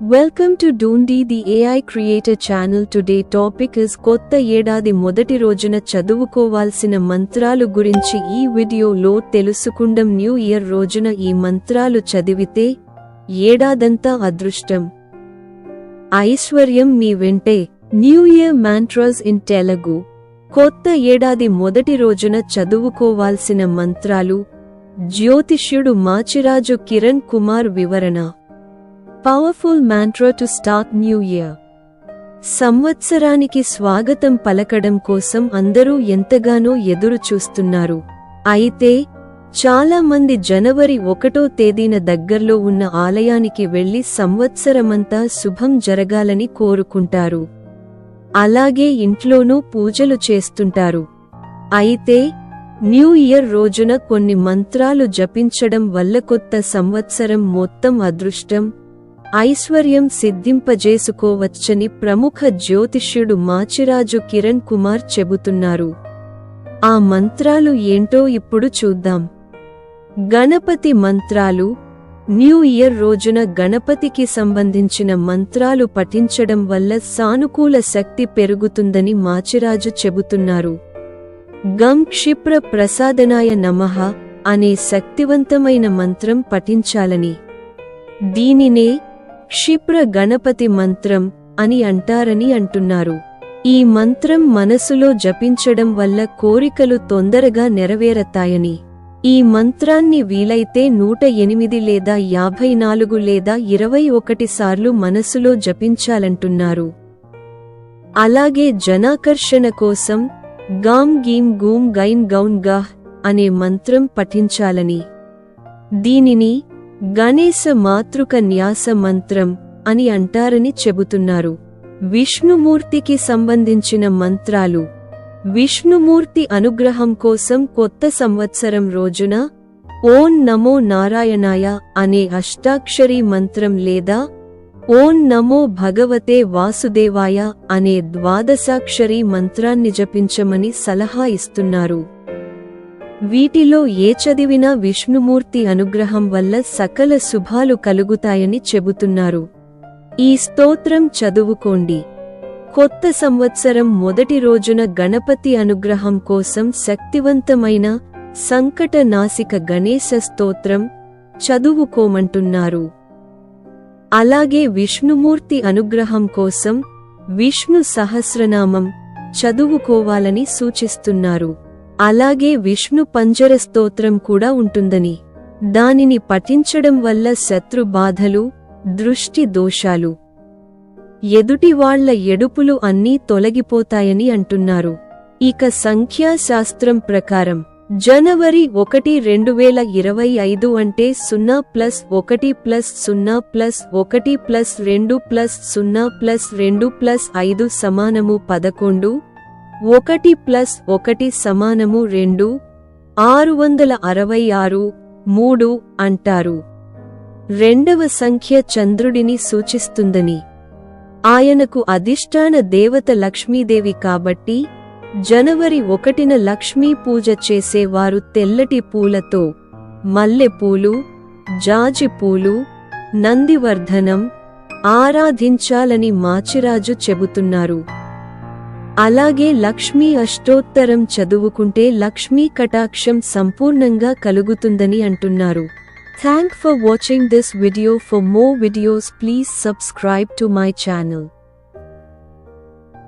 Welcome to డూండీ the AI creator channel today topic is కొత్త ఏడాది మొదటి రోజున చదువుకోవాల్సిన మంత్రాలు గురించి ఈ వీడియోలో తెలుసుకుండం న్యూ ఇయర్ రోజున ఈ మంత్రాలు చదివితే ఏడాదంతా అదృష్టం. ఐశ్వర్యం మీ వెంటే. New year mantras in Telugu కొత్త ఏడాది మొదటి రోజున చదువుకోవాల్సిన మంత్రాలు జ్యోతిష్యుడు మాచిరాజు కిరణ్ కుమార్ వివరణ. Powerful mantra to start new year సంవత్సరానికి స్వాగతం పలకడం కోసం అందరూ ఎంతగానో ఎదురు చూస్తున్నారు అయితే చాలా మంది జనవరి ఒకటో తేదీన దగ్గర్లో ఉన్న ఆలయానికి వెళ్ళి సంవత్సరమంతా శుభం జరగాలని కోరుకుంటారు. అలాగే ఇంట్లోనూ పూజలు చేస్తుంటారు. అయితే న్యూ ఇయర్ రోజున కొన్ని మంత్రాలు జపించడం వల్ల కొత్త సంవత్సరం మొత్తం అదృష్టం ఐశ్వర్యం సిద్ధింపజేసుకోవచ్చని ప్రముఖ జ్యోతిష్యుడు మాచిరాజు కిరణ్ కుమార్ చెబుతున్నారు. ఆ మంత్రాలు ఏంటో ఇప్పుడు చూద్దాం. గణపతి మంత్రాలు న్యూ ఇయర్ రోజున గణపతికి సంబంధించిన మంత్రాలు పఠించడం వల్ల సానుకూల శక్తి పెరుగుతుందని మాచిరాజు చెబుతున్నారు. గం క్షిప్ర ప్రసాదనాయ నమః అనే శక్తివంతమైన మంత్రం పఠించాలని. దీనినే క్షిప్ర గణపతి మంత్రం అని అంటారని అంటున్నారు. ఈ మంత్రం మనసులో జపించడం వల్ల కోరికలు తొందరగా నెరవేరతాయని. ఈ మంత్రాన్ని వీలైతే నూట ఎనిమిది లేదా యాభై నాలుగు లేదా ఇరవై ఒకటి సార్లు మనసులో జపించాలంటున్నారు. అలాగే జనాకర్షణ కోసం గాం గీం గూం గైన్ గౌన్ గాహ్ అనే మంత్రం పఠించాలని. దీనిని గణేశ మాతృక న్యాస మంత్రం అని అంటారని చెబుతున్నారు. విష్ణుమూర్తికి సంబంధించిన మంత్రాలు. విష్ణుమూర్తి అనుగ్రహం కోసం కొత్త సంవత్సరం రోజున ఓం నమో నారాయణాయ అనే అష్టాక్షరీ మంత్రం లేదా ఓం నమో భగవతే వాసుదేవాయ అనే ద్వాదశాక్షరీ మంత్రాన్ని జపించమని సలహా ఇస్తున్నారు. వీటిలో ఏ చదివినా విష్ణుమూర్తి అనుగ్రహం వల్ల సకల శుభాలు కలుగుతాయని చెబుతున్నారు. ఈ స్తోత్రం చదువుకోండి. కొత్త సంవత్సరం మొదటి రోజున గణపతి అనుగ్రహం కోసం శక్తివంతమైన సంకట నాసిక గణేశ స్తోత్రం చదువుకోమంటున్నారు. అలాగే విష్ణుమూర్తి అనుగ్రహం కోసం విష్ణు సహస్రనామం చదువుకోవాలని సూచిస్తున్నారు. అలాగే విష్ణు పంజర స్తోత్రం కూడా ఉంటుందని. దానిని పఠించడం వల్ల శత్రు బాధలు దృష్టి దోషాలు ఎదుటివాళ్ళ ఎడుపులు అన్నీ తొలగిపోతాయని అంటున్నారు. ఇక సంఖ్యాశాస్త్రం ప్రకారం జనవరి ఒకటి రెండు వేల ఇరవై ఐదు అంటే సున్నా ప్లస్ ఒకటి ప్లస్ సున్నా ప్లస్ ఒకటి ప్లస్ రెండు ప్లస్ సున్నా ప్లస్ రెండు ప్లస్ ఐదు సమానము పదకొండు ఒకటి ప్లస్ ఒకటి సమానము రెండు ఆరు వందల అరవై ఆరు మూడు అంటారు. రెండవ సంఖ్య చంద్రుడిని సూచిస్తుందని. ఆయనకు అధిష్టాన దేవత లక్ష్మీదేవి కాబట్టి జనవరి ఒకటిన లక్ష్మీ పూజ చేసేవారు తెల్లటి పూలతో మల్లెపూలు జాజిపూలు నందివర్ధనం ఆరాధించాలని మాచిరాజు చెబుతున్నారు. అలాగే లక్ష్మీ అష్టోత్తరం చదువుకుంటే లక్ష్మీ కటాక్షం సంపూర్ణంగా కలుగుతుందని అంటున్నారు. Thank for watching this video for more videos please subscribe to my channel